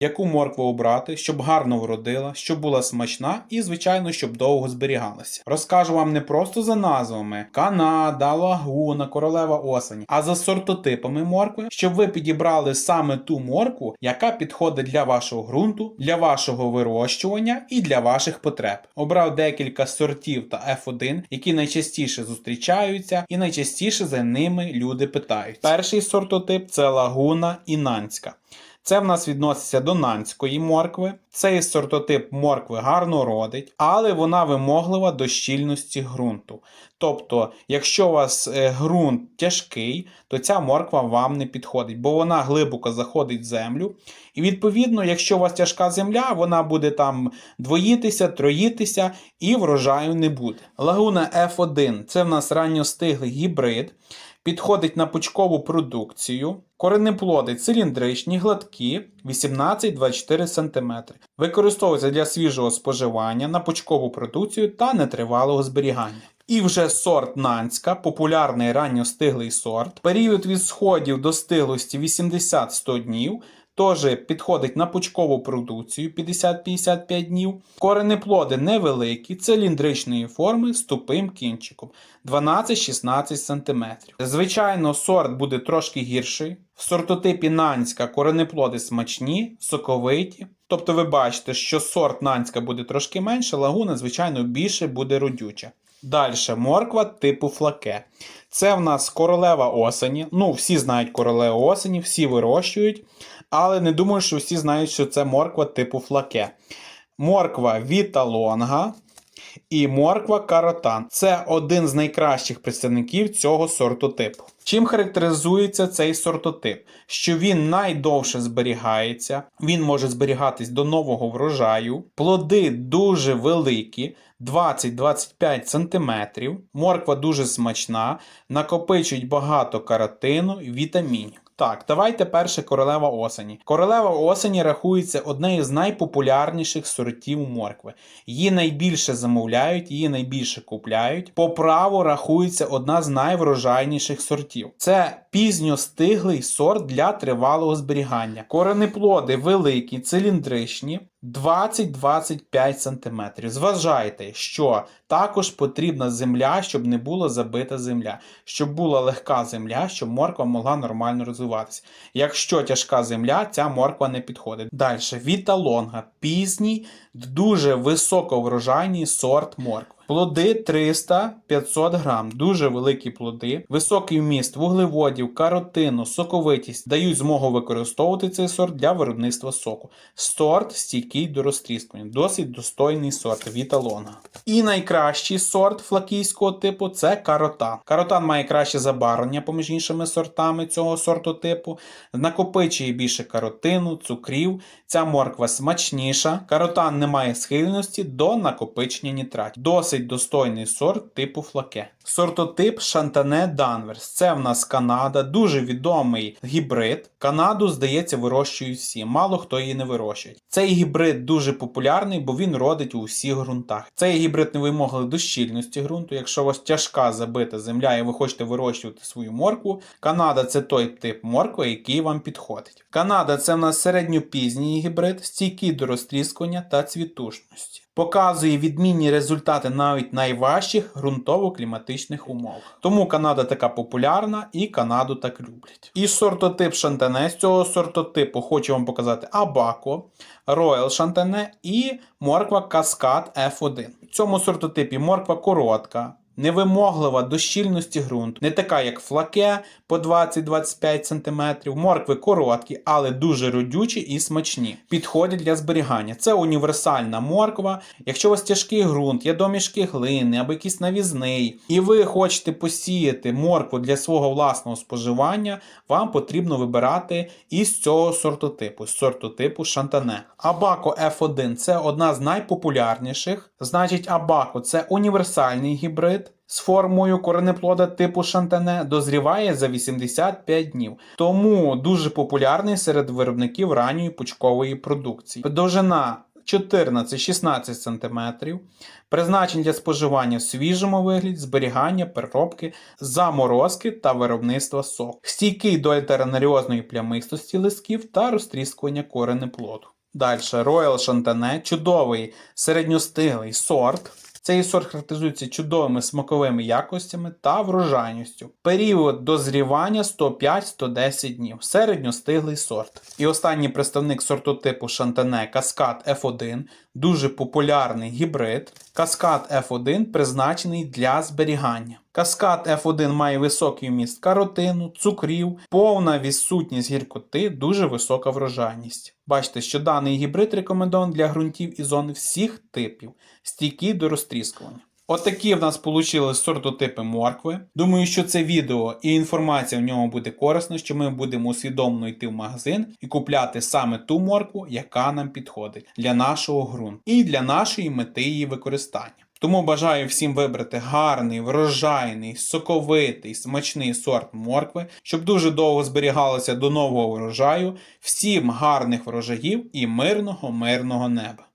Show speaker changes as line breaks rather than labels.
яку моркву обрати, щоб гарно вродила, щоб була смачна і, звичайно, щоб довго зберігалася. Розкажу вам не просто за назвами Канада, Лагуна, Королева осені, а за сортотипами моркви, щоб ви підібрали саме ту моркву, яка підходить для вашого ґрунту, для вашого вирощування і для ваших потреб. Обрав декілька сортів та F1, які найчастіше зустрічаються, і найчастіше за ними люди питають. Перший сортотип це лагуна і нанська. Це в нас відноситься до нанської моркви. Цей сортотип моркви гарно родить, але вона вимоглива до щільності ґрунту. Тобто, якщо у вас е, ґрунт тяжкий, то ця морква вам не підходить, бо вона глибоко заходить в землю. І відповідно, якщо у вас тяжка земля, вона буде там двоїтися, троїтися і врожаю не буде. Лагуна F1 це в нас ранньостиглий гібрид. Підходить на пучкову продукцію. Коренеплоди циліндричні, гладкі, 18-24 см. Використовується для свіжого споживання на пучкову продукцію та нетривалого зберігання. І вже сорт Нанська, популярний ранньостиглий сорт. Період від сходів до стиглості 80-100 днів. Теж підходить на пучкову продукцію 50-55 днів. Коренеплоди невеликі, циліндричної форми з тупим кінчиком 12-16 см. Звичайно, сорт буде трошки гірший. В сортотипі Нанська коренеплоди смачні, соковиті. Тобто ви бачите, що сорт Нанська буде трошки менше, лагуна, звичайно, більше буде родюча. Далі морква типу флаке. Це в нас королева осені. Ну, всі знають королеву осені, всі вирощують. Але не думаю, що всі знають, що це морква типу флаке. Морква Віта Лонга і морква Каротан. Це один з найкращих представників цього сортотипу. Чим характеризується цей сортотип? Що він найдовше зберігається, він може зберігатись до нового врожаю, плоди дуже великі. 20-25 см, морква дуже смачна, накопичують багато каротину і вітамінів. Так, давайте перше королева осені. Королева осені рахується однією з найпопулярніших сортів моркви. Її найбільше замовляють, її найбільше купляють. По праву рахується одна з найврожайніших сортів. Це пізньостиглий сорт для тривалого зберігання. Коренеплоди великі, циліндричні. 20-25 см. Зважайте, що також потрібна земля, щоб не була забита земля, щоб була легка земля, щоб морква могла нормально розвиватися. Якщо тяжка земля, ця морква не підходить. Далі, віталонга, пізній, дуже високоврожайний сорт моркви. Плоди 300-500 грам, дуже великі плоди, високий вміст вуглеводів, каротину, соковитість дають змогу використовувати цей сорт для виробництва соку. Сорт стійкий до розтріскування, досить достойний сорт віталона. І найкращий сорт флакійського типу це каротан. Каротан має краще забарвлення поміж іншими сортами цього сорту типу, накопичує більше каротину, цукрів. Ця морква смачніша. Каротан не має схильності до накопичення нітратів. Досить достойний сорт типу флаке. Сортотип Шантане Данверс. Це в нас Канада, дуже відомий гібрид. Канаду, здається, вирощують всі. Мало хто її не вирощує. Цей гібрид дуже популярний, бо він родить у всіх ґрунтах. Цей гібрид не вимогли до щільності ґрунту. Якщо у вас тяжка забита земля і ви хочете вирощувати свою моркву, Канада це той тип моркви, який вам підходить. Канада це в нас середньопізній гібрид, стійкий до розтріскування та цвітушності. Показує відмінні результати навіть найважчих ґрунтово-кліматичних умовах. Тому Канада така популярна і Канаду так люблять. І сортотип шантане з цього сортотипу хочу вам показати Абако, Роял Шантане і морква Каскад F1. В цьому сортотипі морква коротка. Невимоглива до щільності ґрунту, не така, як флаке по 20-25 см, моркви короткі, але дуже родючі і смачні. Підходять для зберігання. Це універсальна морква. Якщо у вас тяжкий ґрунт, є домішки глини або якийсь навізний, і ви хочете посіяти моркву для свого власного споживання, вам потрібно вибирати із цього сортотипу, з сортотипу шантане. Абако F1 це одна з найпопулярніших. Значить, Абако це універсальний гібрид. З формою коренеплода типу шантане дозріває за 85 днів, тому дуже популярний серед виробників ранньої пучкової продукції. Довжина 14-16 см, призначені для споживання в свіжому вигляді, зберігання, переробки, заморозки та виробництва соку. Стійкий до альтернаріозної плямистості листків та розтріскування коренеплоду. Далі Royal Chantenay – чудовий середньостиглий сорт. Цей сорт характеризується чудовими смаковими якостями та врожайністю. Період дозрівання 105-110 днів. Середньостиглий сорт. І останній представник сортотипу Шантане Каскад F1 дуже популярний гібрид. Каскад F1 призначений для зберігання. Каскад F1 має високий вміст каротину, цукрів, повна відсутність гіркоти, дуже висока врожайність. Бачите, що даний гібрид рекомендований для ґрунтів і зон всіх типів, стійкий до розтріскування. Отакі в нас вийшли сортотипи моркви. Думаю, що це відео і інформація в ньому буде корисна, що ми будемо усвідомлено йти в магазин і купляти саме ту моркву, яка нам підходить для нашого ґрунту і для нашої мети її використання. Тому бажаю всім вибрати гарний, врожайний, соковитий, смачний сорт моркви, щоб дуже довго зберігалося до нового врожаю. Всім гарних врожаїв і мирного, мирного неба!